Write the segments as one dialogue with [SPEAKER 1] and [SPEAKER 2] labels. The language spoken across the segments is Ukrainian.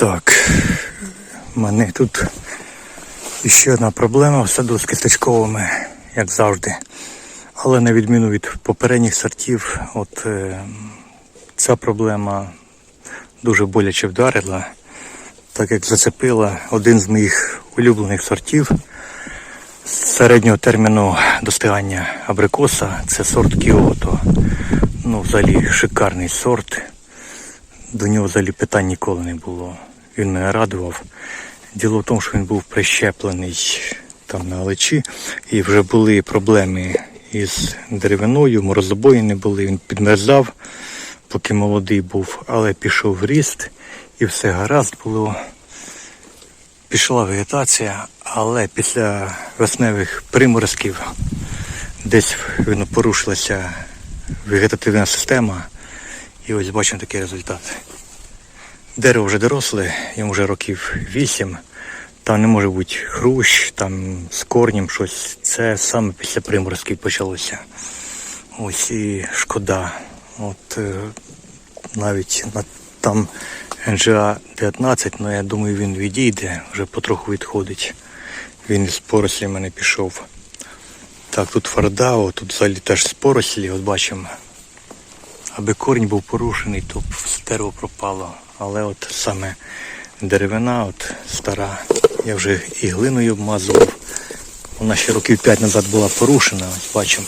[SPEAKER 1] Так, в мене тут ще одна проблема в саду з кісточковими, як завжди. Але на відміну від попередніх сортів, от е, ця проблема дуже боляче вдарила, так як зацепила один з моїх улюблених сортів з середнього терміну достигання абрикоса, це сорт Кіото. Ну, взагалі шикарний сорт. До нього взагалі питань ніколи не було. Він мене радував. Діло в тому, що він був прищеплений там на алечі, і вже були проблеми із деревиною, морозобої не були, він підмерзав, поки молодий був, але пішов в ріст і все гаразд було. Пішла вегетація, але після весневих приморозків десь порушилася вегетативна система. І ось бачимо такий результат. Дерево вже доросле, йому вже років 8. Там не може бути хрущ, там з корнем щось. Це саме після приморозків почалося. Ось і шкода. От е, навіть на, там НЖА 19, але я думаю, він відійде, вже потроху відходить. Він із порослі мене пішов. Так, тут фардао, тут взагалі теж з порослі, от бачимо. Аби корінь був порушений, то дерево пропало. Але от саме деревина, от стара, я вже і глиною обмазував. Вона ще років 5 назад була порушена, ось бачимо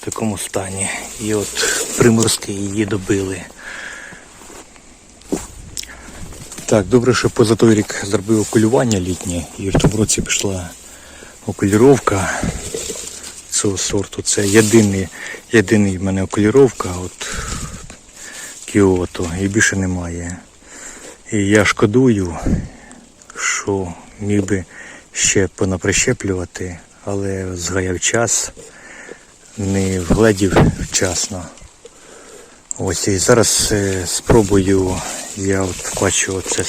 [SPEAKER 1] в такому стані. І от приморозки її добили. Так, добре, що поза той рік зробив окулювання літнє, і в тому році пішла окулюровка цього сорту. Це єдиний, єдиний в мене окулюровка от Кіото і більше немає. І я шкодую, що міг би ще понаприщеплювати, але згаяв час, не вгледів вчасно. Ось і зараз е, спробую, я от бачу це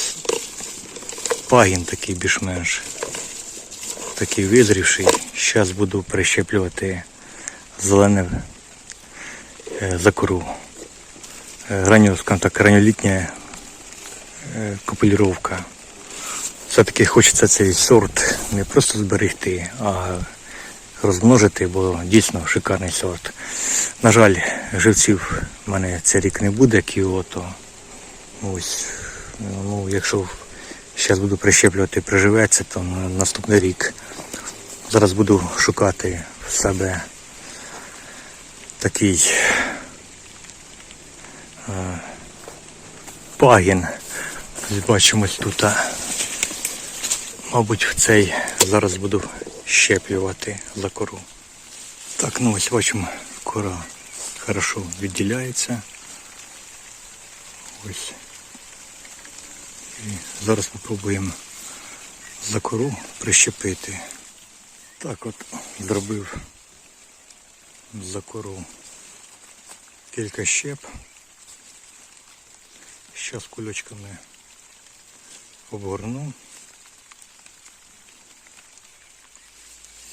[SPEAKER 1] пагін такий більш-менш такий визрівший. Зараз буду прищеплювати зелене е, закору. Граню, скажімо так, ранньолітня е. Все-таки хочеться цей сорт не просто зберегти, а розмножити, бо дійсно шикарний сорт. На жаль, живців в мене цей рік не буде кіото. Ось, ну, якщо зараз буду прищеплювати, приживеться, то на наступний рік. Зараз буду шукати в себе такий пагін. Ось Бачимо тут. Мабуть, в цей зараз буду щеплювати за кору. Так, ну ось бачимо, кора хорошо відділяється. Ось. І зараз спробуємо за кору прищепити. Так от зробив за кору кілька щеп. Зараз кульочками обгорну.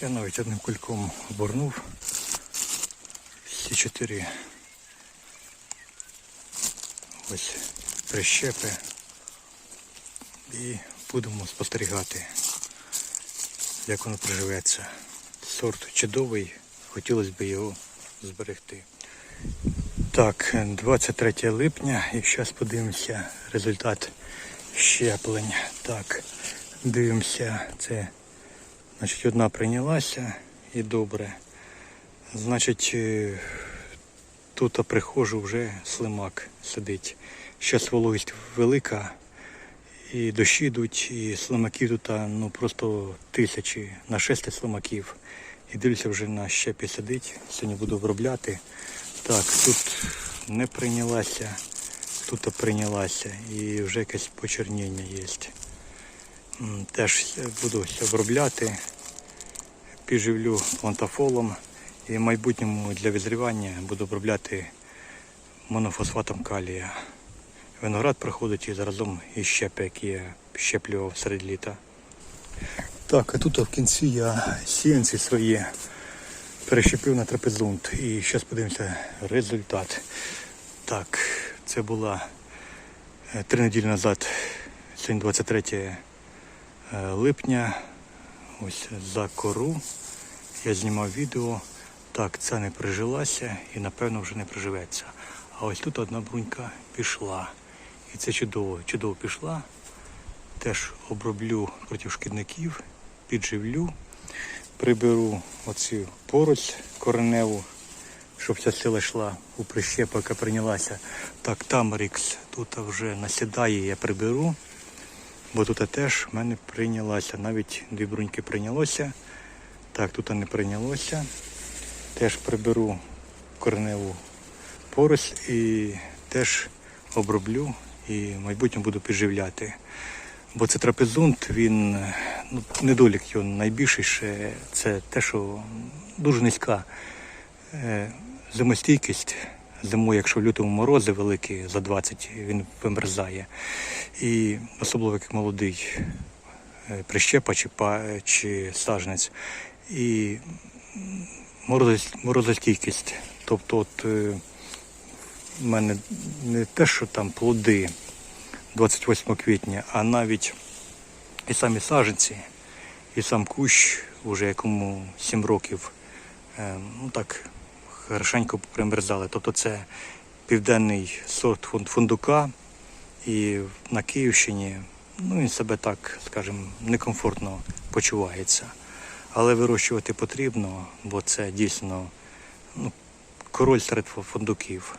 [SPEAKER 1] Я навіть одним кульком обгорнув всі чотири ось прищепи і будемо спостерігати, як воно приживеться. Сорт чудовий, хотілося б його зберегти. Так, 23 липня і зараз подивимося результат щеплень. Так, дивимося, це значить одна прийнялася і добре. Значить, е, тут приходжу вже слимак сидить. Зараз вологість велика, і дощі йдуть, і слимаків тут ну, просто тисячі на шести слимаків. І дивлюся вже на щепі сидить. Сьогодні буду обробляти. Так, тут не прийнялася, тут прийнялася і вже якесь почерніння є. Теж буду обробляти, підживлю плантафолом і в майбутньому для визрівання буду обробляти монофосфатом калія. Виноград проходить і заразом і щепи, які я щеплював серед літа. Так, а тут в кінці я сіянці свої перещепив на трапезунт. І зараз подивимося результат. Так, це була е, три неділі назад Сьогодні 23 е, липня. Ось за кору. Я знімав відео. Так, ця не прижилася і напевно вже не приживеться. А ось тут одна брунька пішла. І це чудово, чудово пішла. Теж оброблю проти шкідників, підживлю, приберу оцю поросль кореневу, щоб ця сила йшла у прищепу, яка прийнялася. Так, Тамарікс тут вже насідає, я приберу, бо тут теж в мене прийнялася. Навіть дві бруньки прийнялося. Так, тут не прийнялося. Теж приберу кореневу поросль і теж оброблю і в майбутньому буду підживляти. Бо це трапезунт, він ну, недолік його найбільший ще це те, що дуже низька е, зимостійкість. Зимою, якщо в лютому морози великі за 20, він вимерзає. І особливо як молодий е, прищепа чи, чи саженець. І морозостійкість. Тобто, от е, в мене не те, що там плоди 28 квітня, а навіть і самі саженці, і сам кущ, уже якому 7 років, е, ну так, хорошенько примерзали. Тобто це південний сорт фундука, і на Київщині ну, він себе так, скажімо, некомфортно почувається. Але вирощувати потрібно, бо це дійсно ну, король серед фундуків.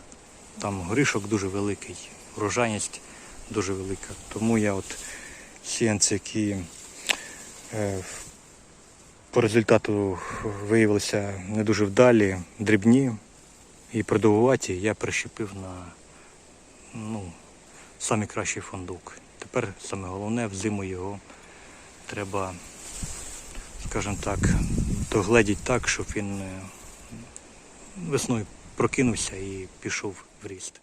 [SPEAKER 1] Там горішок дуже великий, врожайність дуже велика. Тому я от сіянці, які е, по результату виявилися не дуже вдалі, дрібні і продовгуваті, я прищепив на ну, самий кращий фундук. Тепер саме головне взиму його треба, скажімо так, догледіть так, щоб він е, весною прокинувся і пішов в ріст.